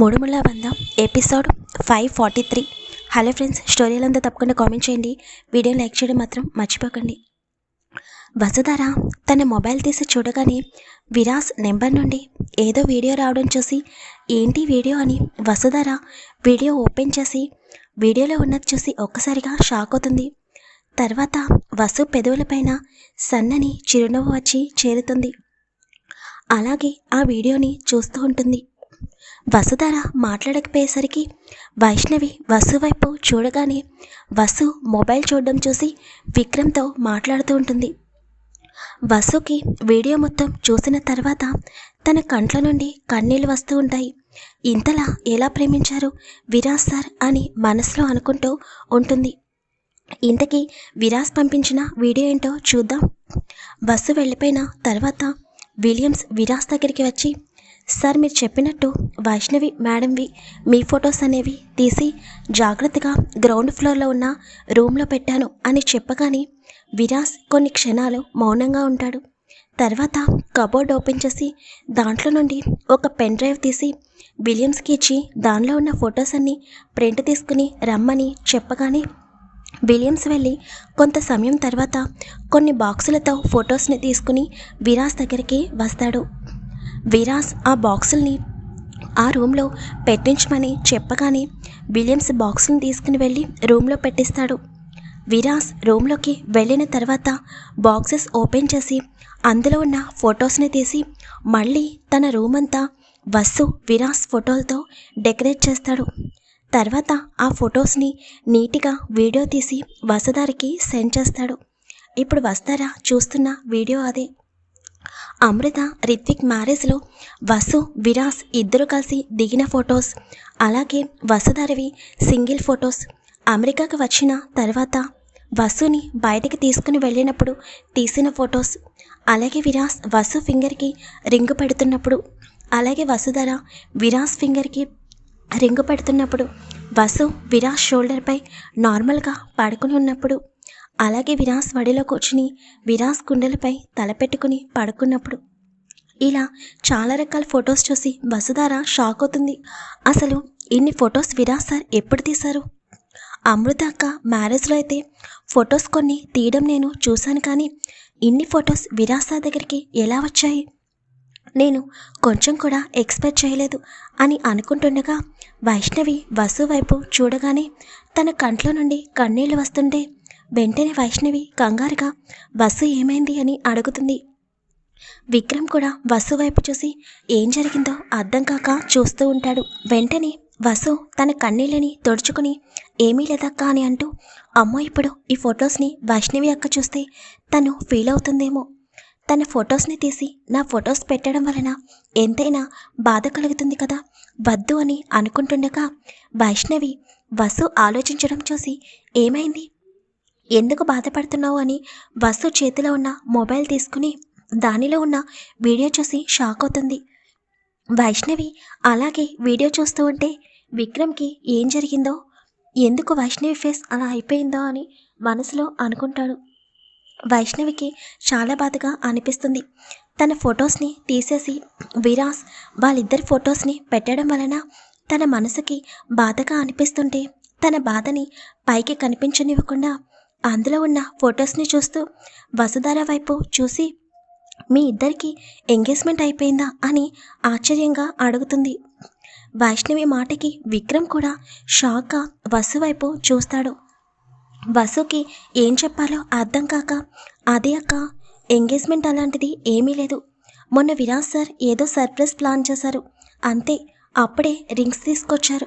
Moodumulla Bandham episode five forty three. Hello friends స్టోరీలంతా తప్పకుండా comment చేయండి. Video like చేయడం మాత్రం మర్చిపోకండి. వసుధార తన మొబైల్ తీసి చూడగానే విరాస్ నెంబర్ నుండి ఏదో వీడియో రావడం చూసి ఏంటి వీడియో? అని వసుధార వీడియో ఓపెన్ చేసి వీడియోలో ఉన్నది చూసి ఒక్కసారిగా షాక్ అవుతుంది. తర్వాత వసు పెదవులపైన సన్నని చిరునవ్వు వచ్చి చేరుతుంది. అలాగే ఆ వీడియోని చూస్తూ ఉంటుంది. వసుధర మాట్లాడకపోయేసరికి వైష్ణవి వసు వైపు చూడగానే వసు మొబైల్ చూడడం చూసి విక్రమ్తో మాట్లాడుతూ ఉంటుంది. వసుకి వీడియో మొత్తం చూసిన తర్వాత తన కంట్ల నుండి కన్నీళ్ళు వస్తూ ఉంటాయి. ఇంతలా ఎలా ప్రేమించారు విరాజ్ సార్ అని మనసులో అనుకుంటూ ఉంటుంది. ఇంతకీ విరాజ్ పంపించిన వీడియో ఏంటో చూద్దాం. బస్సు వెళ్ళిపోయిన తర్వాత విలియమ్స్ విరాజ్ దగ్గరికి వచ్చి సార్ మీరు చెప్పినట్టు వైష్ణవి మేడంవి మీ ఫొటోస్ అనేవి తీసి జాగ్రత్తగా గ్రౌండ్ ఫ్లోర్లో ఉన్న రూమ్లో పెట్టాను అని చెప్పగానే విరాస్ కొన్ని క్షణాలు మౌనంగా ఉంటాడు. తర్వాత కబోర్డ్ ఓపెన్ చేసి దాంట్లో నుండి ఒక పెన్ డ్రైవ్ తీసి విలియమ్స్కి ఇచ్చి దానిలో ఉన్న ఫొటోస్ అన్నీ ప్రింట్ తీసుకుని రమ్మని చెప్పగానే విలియమ్స్ వెళ్ళి కొంత సమయం తర్వాత కొన్ని బాక్సులతో ఫొటోస్ని తీసుకుని విరాస్ దగ్గరికి వస్తాడు. విరాస్ ఆ బాక్సుల్ని ఆ రూమ్లో పెట్టించమని చెప్పగానే విలియమ్స్ బాక్స్ని తీసుకుని వెళ్ళి రూమ్లో పెట్టిస్తాడు. విరాస్ రూమ్లోకి వెళ్ళిన తర్వాత బాక్సెస్ ఓపెన్ చేసి అందులో ఉన్న ఫొటోస్ని తీసి మళ్ళీ తన రూమ్ అంతా వస్సు విరాస్ ఫోటోలతో డెకరేట్ చేస్తాడు. తర్వాత ఆ ఫొటోస్ని నీట్గా వీడియో తీసి వసుదారికి సెండ్ చేస్తాడు. ఇప్పుడు వస్తారా చూస్తున్న వీడియో అదే. అమృత రిత్విక్ మ్యారేజ్లో వసు విరాస్ ఇద్దరు కలిసి దిగిన ఫొటోస్ అలాగే వసుధరవి సింగిల్ ఫొటోస్. అమెరికాకు వచ్చిన తర్వాత వసుని బయటకి తీసుకుని వెళ్ళినప్పుడు తీసిన ఫొటోస్. అలాగే విరాస్ వసు ఫింగర్కి రింగు పెడుతున్నప్పుడు అలాగే వసుధర విరాస్ ఫింగర్కి రింగు పెడుతున్నప్పుడు వసు విరాస్ షోల్డర్పై నార్మల్గా పడుకుని ఉన్నప్పుడు అలాగే విరాస్ వడిలో కూర్చుని విరాస్ గుండెలపై తలపెట్టుకుని పడుకున్నప్పుడు ఇలా చాలా రకాల ఫొటోస్ చూసి వసుధార షాక్ అవుతుంది. అసలు ఇన్ని ఫొటోస్ విరాస్ సార్ ఎప్పుడు తీశారు? అమృత అక్క మ్యారేజ్లో అయితే ఫొటోస్ కొన్ని తీయడం నేను చూశాను కానీ ఇన్ని ఫొటోస్ విరాస్ సార్ దగ్గరికి ఎలా వచ్చాయి? నేను కొంచెం కూడా ఎక్స్పెక్ట్ చేయలేదు అని అనుకుంటుండగా వైష్ణవి వసు వైపు చూడగానే తన కంట్లో నుండి కన్నీళ్ళు వస్తుంటే వెంటనే వైష్ణవి కంగారుగా వసు ఏమైంది? అని అడుగుతుంది. విక్రమ్ కూడా వసు వైపు చూసి ఏం జరిగిందో అర్థం కాక చూస్తూ ఉంటాడు. వెంటనే వసు తన కన్నీళ్ళని తుడుచుకుని ఏమీ లేదక్క అని అంటూ అమ్మో ఇప్పుడు ఈ ఫొటోస్ని వైష్ణవి అక్క చూస్తే తను ఫీల్ అవుతుందేమో. తన ఫొటోస్ని తీసి నా ఫొటోస్ పెట్టడం వలన ఎంతైనా బాధ కలుగుతుంది కదా. వద్దు అని అనుకుంటుండగా వైష్ణవి వసు ఆలోచించడం చూసి ఏమైంది? ఎందుకు బాధపడుతున్నావు అని వసు చేతిలో ఉన్న మొబైల్ తీసుకుని దానిలో ఉన్న వీడియో చూసి షాక్ అవుతుంది. వైష్ణవి అలాగే వీడియో చూస్తూ ఉంటే విక్రమ్కి ఏం జరిగిందో ఎందుకు వైష్ణవి ఫేస్ అలా అయిపోయిందో అని మనసులో అనుకుంటాడు. వైష్ణవికి చాలా బాధగా అనిపిస్తుంది. తన ఫొటోస్ని తీసేసి విరాస్ వాళ్ళిద్దరి ఫొటోస్ని పెట్టడం వలన తన మనసుకి బాధగా అనిపిస్తుంటే తన బాధని పైకి కనిపించనివ్వకుండా అందులో ఉన్న ఫొటోస్ని చూస్తూ వసుధార వైపు చూసి మీ ఇద్దరికి ఎంగేజ్మెంట్ అయిపోయిందా? అని ఆశ్చర్యంగా అడుగుతుంది. వైష్ణవి మాటకి విక్రమ్ కూడా షాక్గా వసు వైపు చూస్తాడు. వసుకి ఏం చెప్పాలో అర్థం కాక అదే అక్క ఎంగేజ్మెంట్ అలాంటిది ఏమీ లేదు. మొన్న విరాజ్ సార్ ఏదో సర్ప్రైజ్ ప్లాన్ చేశారు. అంతే అప్పుడే రింగ్స్ తీసుకొచ్చారు.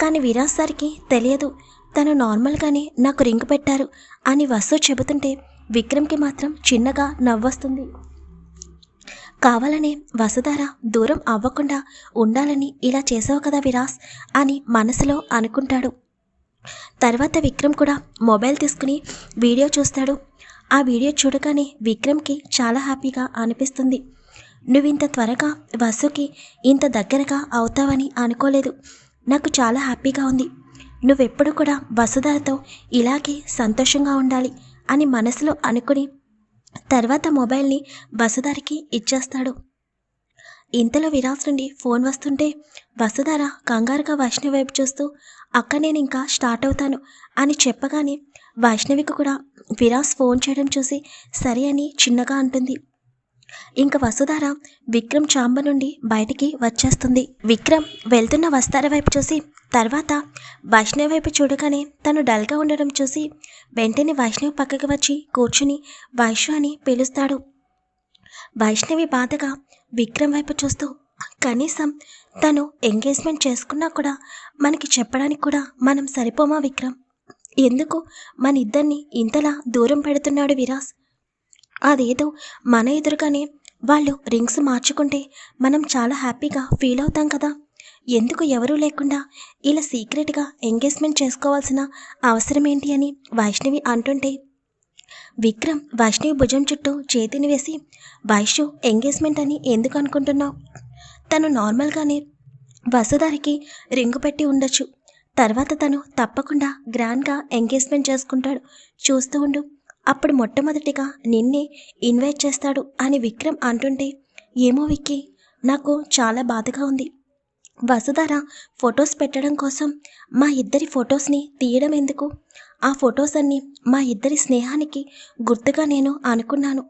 కానీ విరాజ్ సార్కి తెలియదు. తను నార్మల్గానే నాకు రింగ్ పెట్టారు అని వసు చెబుతుంటే విక్రమ్కి మాత్రం చిన్నగా నవ్వొస్తుంది. కావాలనే వసుధార దూరం అవ్వకుండా ఉండాలని ఇలా చేసావు కదా విరాస్ అని మనసులో అనుకుంటాడు. తర్వాత విక్రమ్ కూడా మొబైల్ తీసుకుని వీడియో చూస్తాడు. ఆ వీడియో చూడగానే విక్రమ్కి చాలా హ్యాపీగా అనిపిస్తుంది. నువ్వు ఇంత త్వరగా వసుకి ఇంత దగ్గరగా అవుతావని అనుకోలేదు. నాకు చాలా హ్యాపీగా ఉంది. నువ్వెప్పుడు కూడా వసుధారతో ఇలాగే సంతోషంగా ఉండాలి అని మనసులో అనుకుని తర్వాత మొబైల్ని వసుధారికి ఇచ్చేస్తాడు. ఇంతలో విరాస్ నుండి ఫోన్ వస్తుంటే వసుధార కంగారుగా వైష్ణవి వైపు చూస్తూ అక్క నేను ఇంకా స్టార్ట్ అవుతాను అని చెప్పగానే వైష్ణవికి కూడా విరాస్ ఫోన్ చేయడం చూసి సరే అని చిన్నగా అంటుంది. ఇంకా వసుధార విక్రమ్ చాంబర్ నుండి బయటికి వచ్చేస్తుంది. విక్రమ్ వెళ్తున్న వస్తార వైపు చూసి తర్వాత వైష్ణవి వైపు చూడగానే తను డల్గా ఉండడం చూసి వెంటనే వైష్ణవి పక్కకి వచ్చి కూర్చుని వైష్ణు అని పిలుస్తాడు. వైష్ణవి బాధగా విక్రమ్ వైపు చూస్తూ కనీసం తను ఎంగేజ్మెంట్ చేసుకున్నా కూడా మనకి చెప్పడానికి కూడా మనం సరిపోమా విక్రమ్? ఎందుకు మన ఇద్దరిని ఇంతలా దూరం పెడుతున్నాడు విరాస్? అదేదో మన ఎదురుగానే వాళ్ళు రింగ్స్ మార్చుకుంటే మనం చాలా హ్యాపీగా ఫీల్ అవుతాం కదా. ఎందుకు ఎవరూ లేకుండా ఇలా సీక్రెట్గా ఎంగేజ్మెంట్ చేసుకోవాల్సిన అవసరం ఏంటి అని వైష్ణవి అంటుంటే విక్రమ్ వైష్ణవి భుజం చుట్టూ చేతిని వేసి వైష్ణు ఎంగేజ్మెంట్ అని ఎందుకు అనుకుంటున్నావు? తను నార్మల్గానే వసుధారికి రింగు పెట్టి ఉండొచ్చు. తర్వాత తను తప్పకుండా గ్రాండ్గా ఎంగేజ్మెంట్ చేసుకుంటాడు. చూస్తూ ఉండు. అప్పుడు మొట్టమొదటిగా నిన్నే ఇన్వైట్ చేస్తాడు అని విక్రమ్ అంటుంటే ఏమో విక్కీ నాకు చాలా బాధగా ఉంది. వసుధార ఫొటోస్ పెట్టడం కోసం మా ఇద్దరి ఫొటోస్ని తీయడం ఎందుకు? ఆ ఫొటోస్ అన్నీ మా ఇద్దరి స్నేహానికి గుర్తుగా నేను అనుకున్నాను.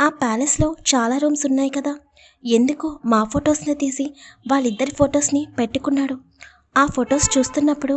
ఆ ప్యాలెస్లో చాలా రూమ్స్ ఉన్నాయి కదా. ఎందుకు మా ఫొటోస్ని తీసి వాళ్ళిద్దరి ఫొటోస్ని పెట్టుకున్నాడు? ఆ ఫొటోస్ చూస్తున్నప్పుడు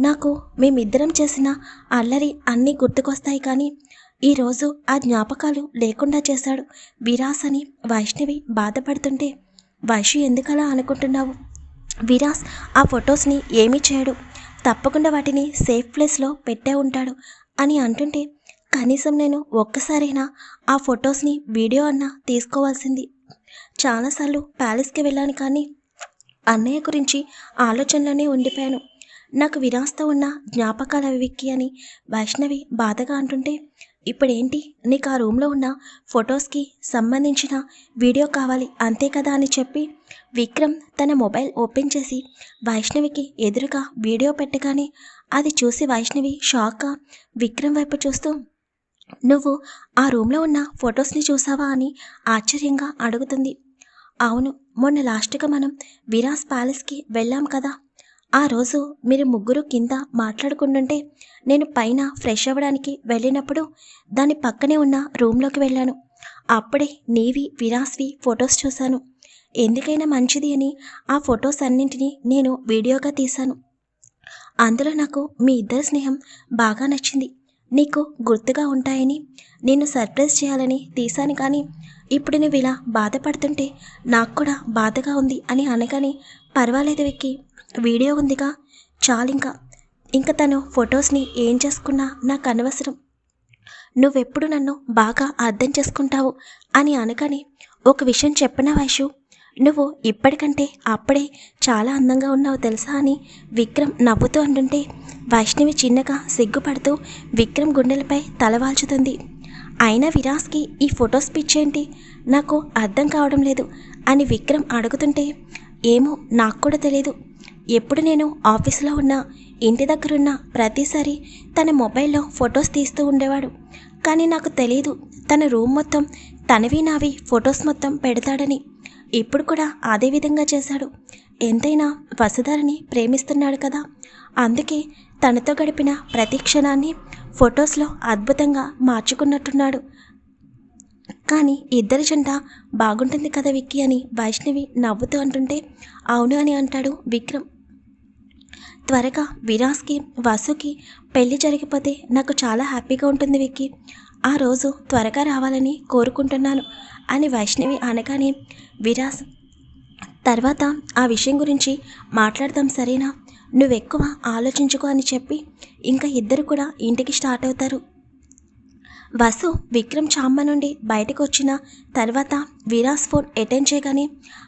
నాకు మేమిద్దరం చేసిన అల్లరి అన్నీ గుర్తుకొస్తాయి కానీ ఈరోజు ఆ జ్ఞాపకాలు లేకుండా చేశాడు విరాస్ అని వైష్ణవి బాధపడుతుంటే వైషు ఎందుకలా అనుకుంటున్నావు? విరాస్ ఆ ఫొటోస్ని ఏమీ చేయడు. తప్పకుండా వాటిని సేఫ్ ప్లేస్లో పెట్టే ఉంటాడు అని అంటుంటే కనీసం నేను ఒక్కసారైనా ఆ ఫొటోస్ని వీడియో అన్నా తీసుకోవాల్సింది. చాలాసార్లు ప్యాలెస్కి వెళ్ళాను కానీ అన్నయ్య గురించి ఆలోచనలోనే ఉండిపోయాను. నాకు విరాస్తో ఉన్న జ్ఞాపకాలు అవి విక్కి అని వైష్ణవి బాధగా అంటుంటే ఇప్పుడేంటి? నీకు ఆ రూమ్లో ఉన్న ఫొటోస్కి సంబంధించిన వీడియో కావాలి అంతే కదా? అని చెప్పి విక్రమ్ తన మొబైల్ ఓపెన్ చేసి వైష్ణవికి ఎదురుగా వీడియో పెట్టగానే అది చూసి వైష్ణవి షాక్గా విక్రమ్ వైపు చూస్తూ నువ్వు ఆ రూమ్లో ఉన్న ఫొటోస్ని చూసావా? అని ఆశ్చర్యంగా అడుగుతుంది. అవును మొన్న లాస్ట్గా మనం విరాస్ ప్యాలెస్కి వెళ్ళాం కదా ఆ రోజు మీరు ముగ్గురు కింద మాట్లాడుకుంటుంటే నేను పైన ఫ్రెష్ అవ్వడానికి వెళ్ళినప్పుడు దాని పక్కనే ఉన్న రూమ్లోకి వెళ్ళాను. అప్పుడే నీవి విరాస్వి ఫొటోస్ చూశాను. ఎందుకైనా మంచిది అని ఆ ఫొటోస్ అన్నింటినీ నేను వీడియోగా తీశాను. అందులో నాకు మీ ఇద్దరి స్నేహం బాగా నచ్చింది. నీకు గుర్తుగా ఉంటాయని నేను సర్ప్రైజ్ చేయాలని తీశాను కానీ ఇప్పుడు నువ్వు ఇలా బాధపడుతుంటే నాకు కూడా బాధగా ఉంది అని అనగానే పర్వాలేదు విక్కి. వీడియో ఉందిగా. చాలింకా ఇంకా. తను ఫొటోస్ని ఏం చేసుకున్నా నాకు అనవసరం. నువ్వెప్పుడు నన్ను బాగా అర్థం చేసుకుంటావు అని అనగానే ఒక విషయం చెప్పనా వైషు? నువ్వు ఇప్పటికంటే అప్పుడే చాలా అందంగా ఉన్నావు తెలుసా అని విక్రమ్ నవ్వుతూ అంటుంటే వైష్ణవి చిన్నగా సిగ్గుపడుతూ విక్రమ్ గుండెలపై తలవాల్చుతుంది అయినా విరాస్కి ఈ ఫొటోస్ పిచ్చేంటి నాకు అర్థం కావడం లేదు అని విక్రమ్ అడుగుతుంటే ఏమో నాకు కూడా తెలియదు ఎప్పుడు నేను ఆఫీస్లో ఉన్నా ఇంటి దగ్గరున్న ప్రతిసారి తన మొబైల్లో ఫొటోస్ తీస్తూ ఉండేవాడు. కానీ నాకు తెలియదు తన రూమ్ మొత్తం తనవి నావి ఫొటోస్ మొత్తం పెడతాడని. ఇప్పుడు కూడా అదే విధంగా చేశాడు. ఎంతైనా వసుధారిని ప్రేమిస్తున్నాడు కదా. అందుకే తనతో గడిపిన ప్రతి క్షణాన్ని ఫొటోస్లో అద్భుతంగా మార్చుకున్నట్టున్నాడు. కానీ ఇద్దరి జంట బాగుంటుంది కదా విక్కీ అని వైష్ణవి నవ్వుతూ అంటుంటే అవును అని అంటాడు విక్రమ్. త్వరగా విరాస్కి వసుకి పెళ్ళి జరిగిపోతే నాకు చాలా హ్యాపీగా ఉంటుంది విక్కీ. ఆ రోజు త్వరగా రావాలని కోరుకుంటున్నాను అని వైష్ణవి అనగానే విరాస్ తర్వాత ఆ విషయం గురించి మాట్లాడదాం సరేనా? నువ్వెక్కువ ఆలోచించుకో అని చెప్పి ఇంకా ఇద్దరు కూడా ఇంటికి స్టార్ట్ అవుతారు. వసు విక్రమ్ చాంబ నుండి బయటకు వచ్చిన తర్వాత విరాస్ ఫోన్ అటెండ్ చేయగానే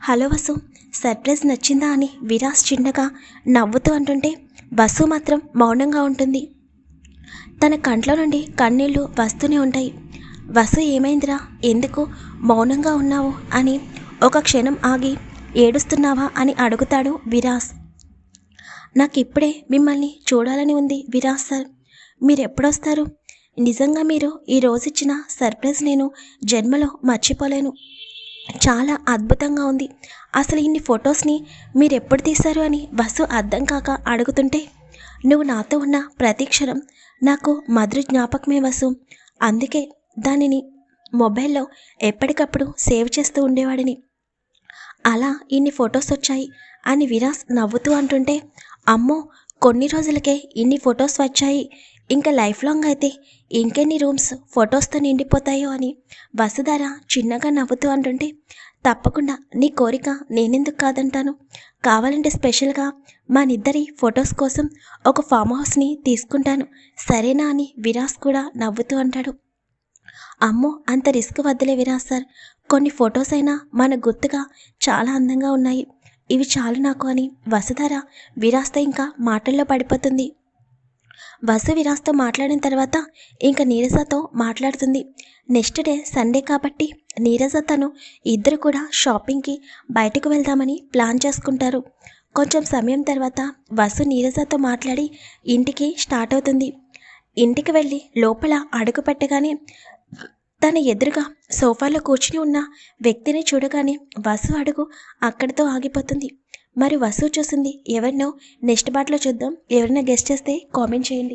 హలో వసు సర్ప్రైజ్ నచ్చిందా అని విరాస్ చిన్నగా నవ్వుతూ అంటుంటే బస్సు మాత్రం మౌనంగా ఉంటుంది. తన కంట్లో నుండి కన్నీళ్ళు వస్తూనే ఉంటాయి. వసు ఏమైందిరా? ఎందుకు మౌనంగా ఉన్నావు? అని ఒక క్షణం ఆగి ఏడుస్తున్నావా? అని అడుగుతాడు విరాస్. నాకు ఇప్పుడే మిమ్మల్ని చూడాలని ఉంది విరాస్ సార్. మీరెప్పుడొస్తారు? నిజంగా మీరు ఈ రోజు ఇచ్చిన సర్ప్రైజ్ నేను జన్మలో మర్చిపోలేను. చాలా అద్భుతంగా ఉంది. అసలు ఇన్ని ఫొటోస్ని మీరు ఎప్పుడు తీశారు అని వసు అర్థం కాక అడుగుతుంటే నువ్వు నాతో ఉన్న ప్రతి క్షణం నాకు మధుర జ్ఞాపకమే వసు. అందుకే దానిని మొబైల్లో ఎప్పటికప్పుడు సేవ్ చేస్తూ ఉండేవాడిని. అలా ఇన్ని ఫొటోస్ వచ్చాయి అని విరాస్ నవ్వుతూ అంటుంటే అమ్మో కొన్ని రోజులకే ఇన్ని ఫొటోస్ వచ్చాయి. ఇంకా లైఫ్ లాంగ్ అయితే ఇంకెన్ని రూమ్స్ ఫొటోస్తో నిండిపోతాయో అని వసుధార చిన్నగా నవ్వుతూ అంటుంటే తప్పకుండా నీ కోరిక నేనెందుకు కాదంటాను. కావాలంటే స్పెషల్గా మనిద్దరి ఫొటోస్ కోసం ఒక ఫామ్ హౌస్ని తీసుకుంటాను. సరేనా అని విరాస్ కూడా నవ్వుతూ అంటాడు. అమ్మో అంత రిస్క్ వద్దులే విరాస్ సార్. కొన్ని ఫొటోస్ అయినా మన గుర్తుగా చాలా అందంగా ఉన్నాయి. ఇవి చాలు నాకు అని వసుధర విరాస్త ఇంకా మాటల్లో పడిపోతుంది. వసు విరాస్తో మాట్లాడిన తర్వాత ఇంకా నీరజతో మాట్లాడుతుంది. నెక్స్ట్ డే సండే కాబట్టి నీరజ తను ఇద్దరు కూడా షాపింగ్కి బయటకు వెళ్దామని ప్లాన్ చేసుకుంటారు. కొంచెం సమయం తర్వాత వసు నీరజతో మాట్లాడి ఇంటికి స్టార్ట్ అవుతుంది. ఇంటికి వెళ్ళి లోపల అడుగు పెట్టగానే తన ఎదురుగా సోఫాలో కూర్చుని ఉన్న వ్యక్తిని చూడగానే వసు అడుగు అక్కడితో ఆగిపోతుంది. మరి వసు చూసింది ఎవరినో నెక్స్ట్ బాట్లో చూద్దాం. ఎవరైనా గెస్ట్ చేస్తే కామెంట్ చేయండి.